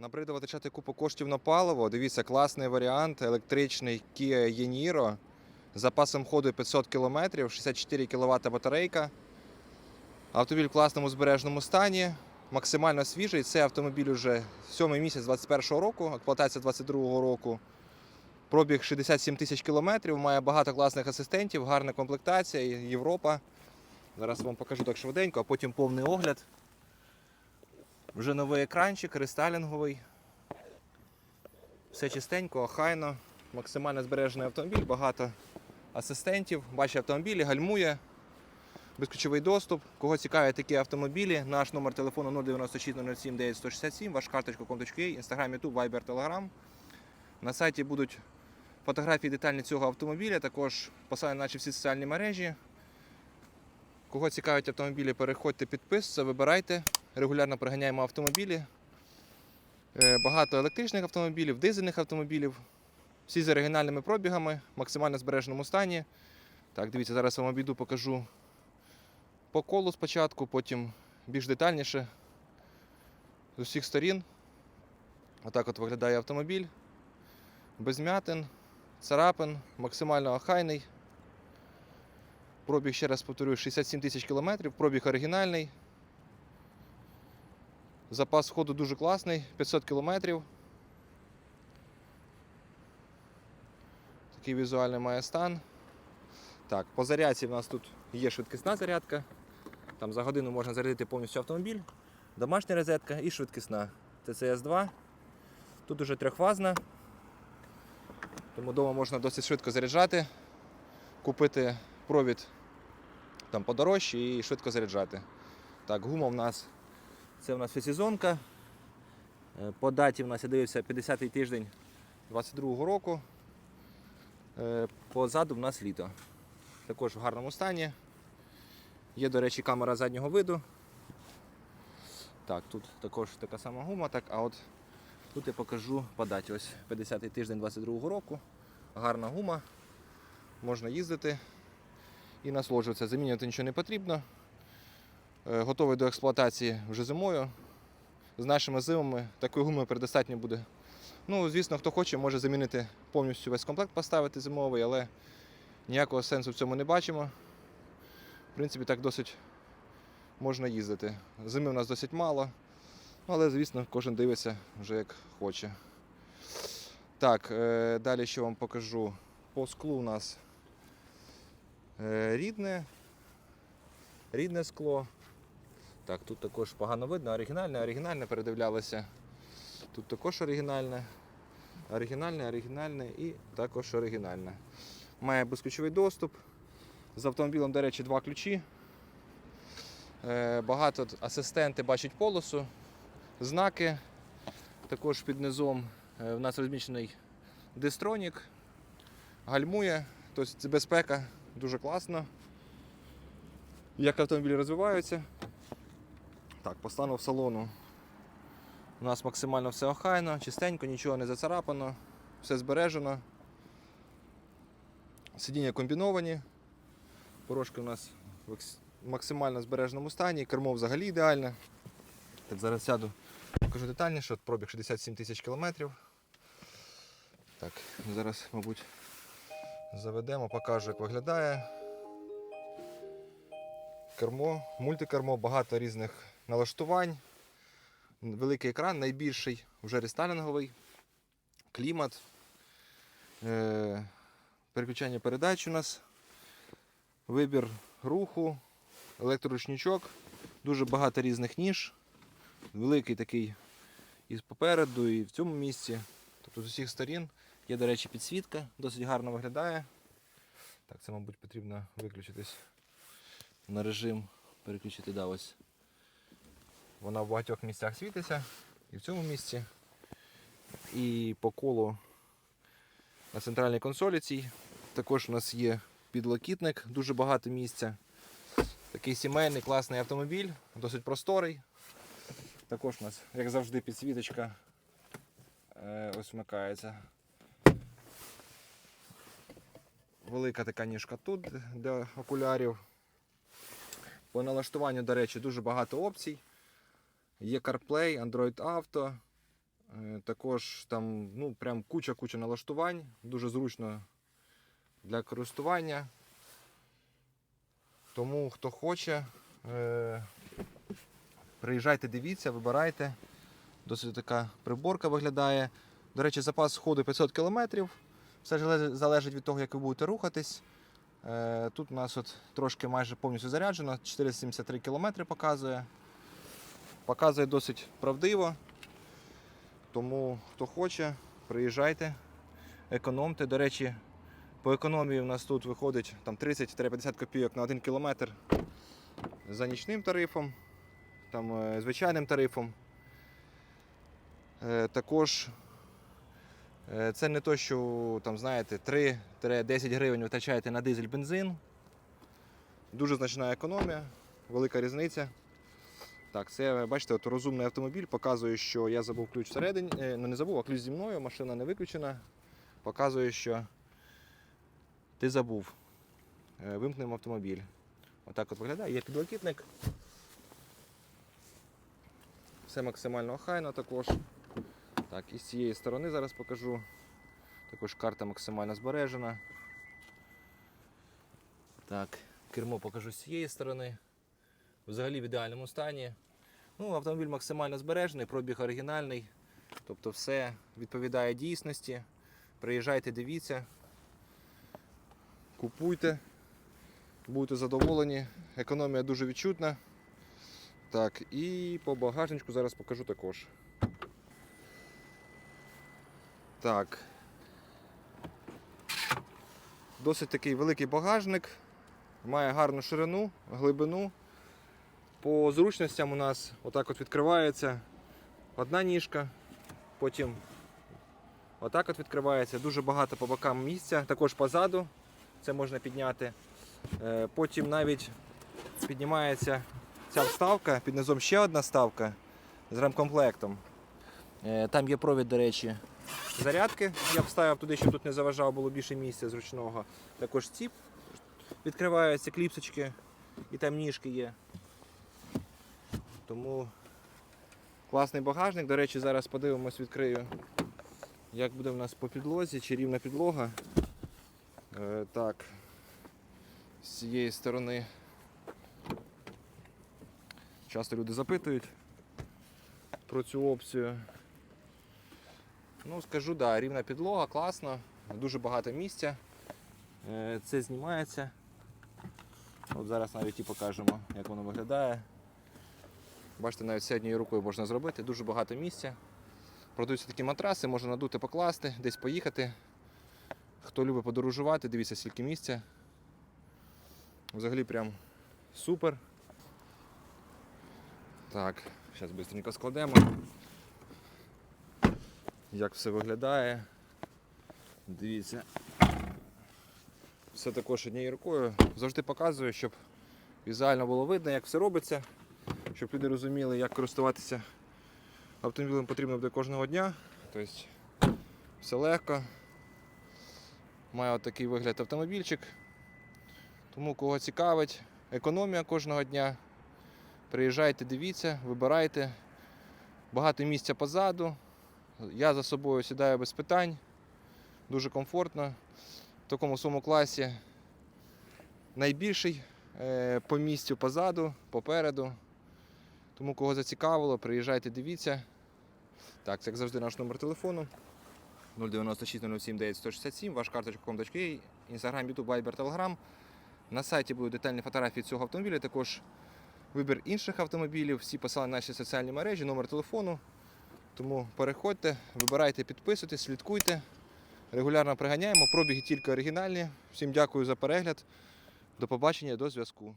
Набридло витрачати купу коштів на паливо. Дивіться, класний варіант. Електричний Kia Yeniro. З запасом ходу 500 км, 64 кВт батарейка. Автомобіль в класному збережному стані, максимально свіжий. Це автомобіль уже 7 місяць 21 року, експлуатація 22 року. Пробіг 67 тисяч кілометрів, має багато класних асистентів, гарна комплектація, Європа. Зараз вам покажу так швиденько, а потім повний огляд. Вже новий екранчик, рестайлінговий. Все чистенько, охайно, максимально збережений автомобіль, багато асистентів. Бачить автомобілі, гальмує, безключовий доступ. Кого цікавлять такі автомобілі, наш номер телефону 096 07 9167, ваш карточка.com.ua, Instagram, YouTube, Viber, Telegram. На сайті будуть фотографії детальні цього автомобіля, також посилання на наші всі соціальні мережі. Кого цікавить автомобілі, переходьте, підписуйтесь, вибирайте. Регулярно приганяємо автомобілі. Е, Багато електричних автомобілів, дизельних автомобілів. Всі з оригінальними пробігами, в максимально збереженому стані. Так, дивіться, зараз вам обійду, покажу по колу спочатку, потім більш детальніше з усіх сторін. Отак от виглядає автомобіль. Без м'ятин, царапин, максимально охайний. Пробіг, ще раз повторюю, 67 тисяч кілометрів, пробіг оригінальний. Запас ходу дуже класний, 500 кілометрів. Такий візуальний має стан. Так, по зарядці в нас тут є швидкісна зарядка. Там за годину можна зарядити повністю автомобіль. Домашня розетка і швидкісна. ТЦС-2. Тут уже трьохфазна. Тому вдома можна досить швидко заряджати, купити провід там подорожче і швидко заряджати. Так, гума в нас це в нас всесезонка. Е, По даті в нас я дивився 50-й тиждень 22-го року. Е, Позаду в нас літо. Також в гарному стані. Є, до речі, камера заднього виду. Так, тут також така сама гума, так, а от тут я покажу по даті. Ось 50-й тиждень 22-го року. Гарна гума. Можна їздити і насолоджуватися. Замінювати нічого не потрібно. Е, Готовий до експлуатації вже зимою. З нашими зимами такої гуми предостатньо буде. Ну, звісно, хто хоче, може замінити повністю весь комплект, поставити зимовий, але ніякого сенсу в цьому не бачимо. В принципі, так досить можна їздити. Зими у нас досить мало, але, звісно, кожен дивиться вже як хоче. Так, е, далі що вам покажу. По склу у нас е, рідне, рідне скло. Так, тут також погано видно, оригінальне, оригінальне передивлялося. Тут також оригінальне, оригінальне, оригінальне і також оригінальне. Має безключовий доступ. З автомобілем, до речі, два ключі. Е, Багато асистенти бачать полосу, знаки. Також під низом е, в нас розміщений дистронік, гальмує, тобто безпека дуже класно. Як автомобілі розвиваються. Так, по стану в салону. У нас максимально все охайно, чистенько, нічого не зацарапано, все збережено. Сидіння комбіновані. Порожки у нас в максимально збереженому стані, кермо взагалі ідеальне. Так, зараз сяду, покажу детальніше, От пробіг 67 тисяч кілометрів. Так, зараз, мабуть, заведемо, покажу, як виглядає. Кермо, мультикермо, багато різних налаштувань. Великий екран, найбільший, вже рестайлінговий, клімат, е- переключання передач у нас, вибір руху, електроручничок, дуже багато різних ніж, великий такий і попереду, і в цьому місці, тобто з усіх сторін. Є, до речі, підсвітка, досить гарно виглядає. Так, це, мабуть, потрібно виключитись на режим, переключити да, ось. Вона в багатьох місцях світиться. І в цьому місці. І по колу на центральній консолі цій. Також у нас є підлокітник, дуже багато місця. Такий сімейний класний автомобіль, досить просторий. Також у нас, як завжди, підсвіточка е, ось. Велика така ніжка тут для окулярів. По налаштуванню, до речі, дуже багато опцій. Є CarPlay, Android Auto, Е, Також там ну, прям куча-куча налаштувань, дуже зручно для користування. Тому хто хоче, е, приїжджайте, дивіться, вибирайте. Досить така приборка виглядає. До речі, запас ходу 500 км. Все зале- залежить від того, як ви будете рухатись. Е, Тут у нас от трошки майже повністю заряджено, 473 км показує. Показує досить правдиво. Тому хто хоче, приїжджайте, економте. До речі, по економії у нас тут виходить там 30-50 копійок на 1 кілометр за нічним тарифом, там, е, звичайним тарифом. Е, Також е, це не то, що там, знаєте, 3-10 гривень витрачаєте на дизель бензин. Дуже значна економія, велика різниця. Так, це бачите, от розумний автомобіль показує, що я забув ключ всередині. е, Ну не забув, а ключ зі мною, машина не виключена. Показує, що ти забув. Е, Вимкнемо автомобіль. Отак от виглядає. Є підлокітник. Все максимально охайно також. Так, і з цієї сторони зараз покажу. Також карта максимально збережена. Так, кермо покажу з цієї сторони. Взагалі в ідеальному стані. Ну, автомобіль максимально збережений, пробіг оригінальний. Тобто все відповідає дійсності. Приїжджайте, дивіться, купуйте, будете задоволені. Економія дуже відчутна. Так, і по багажничку зараз покажу також. Так. Досить такий великий багажник, має гарну ширину, глибину. По зручностям у нас отак от відкривається одна ніжка, потім отак от відкривається, дуже багато по бокам місця, також позаду це можна підняти. Е, Потім навіть піднімається ця вставка, під низом ще одна ставка з ремкомплектом. Е, Там є провід, до речі, зарядки. Я вставив туди, щоб тут не заважав, було більше місця зручного. Також ціп відкриваються, кліпсочки і там ніжки є. Тому класний багажник. До речі, зараз подивимось, відкрию, як буде в нас по підлозі, чи рівна підлога. Е, так, з цієї сторони. Часто люди запитують про цю опцію. Ну, скажу, да, рівна підлога, класно, дуже багато місця. Е, Це знімається. От зараз навіть і покажемо, як воно виглядає. Бачите, навіть однією рукою можна зробити, дуже багато місця. Продаються такі матраси, можна надути, покласти, десь поїхати. Хто любить подорожувати, дивіться, скільки місця. Взагалі прям супер. Так, зараз швидко складемо. Як все виглядає. Дивіться. Все також однією рукою. Завжди показую, щоб візуально було видно, як все робиться, щоб люди розуміли, як користуватися автомобілем потрібно буде кожного дня. Тобто все легко. Має отакий вигляд автомобільчик. Тому кого цікавить, економія кожного дня. Приїжджайте, дивіться, вибирайте. Багато місця позаду. Я за собою сідаю без питань. Дуже комфортно. В такому своєму класі найбільший е, по місцю позаду, попереду. Тому кого зацікавило, приїжджайте, дивіться. Так, це як завжди наш номер телефону. 096 07 9167, ваш карточка.com.ua, Instagram, YouTube, Viber, Telegram. На сайті будуть детальні фотографії цього автомобіля, також вибір інших автомобілів, всі посилання на наші соціальні мережі, номер телефону. Тому переходьте, вибирайте, підписуйтесь, слідкуйте. Регулярно приганяємо. Пробіги тільки оригінальні. Всім дякую за перегляд. До побачення, до зв'язку.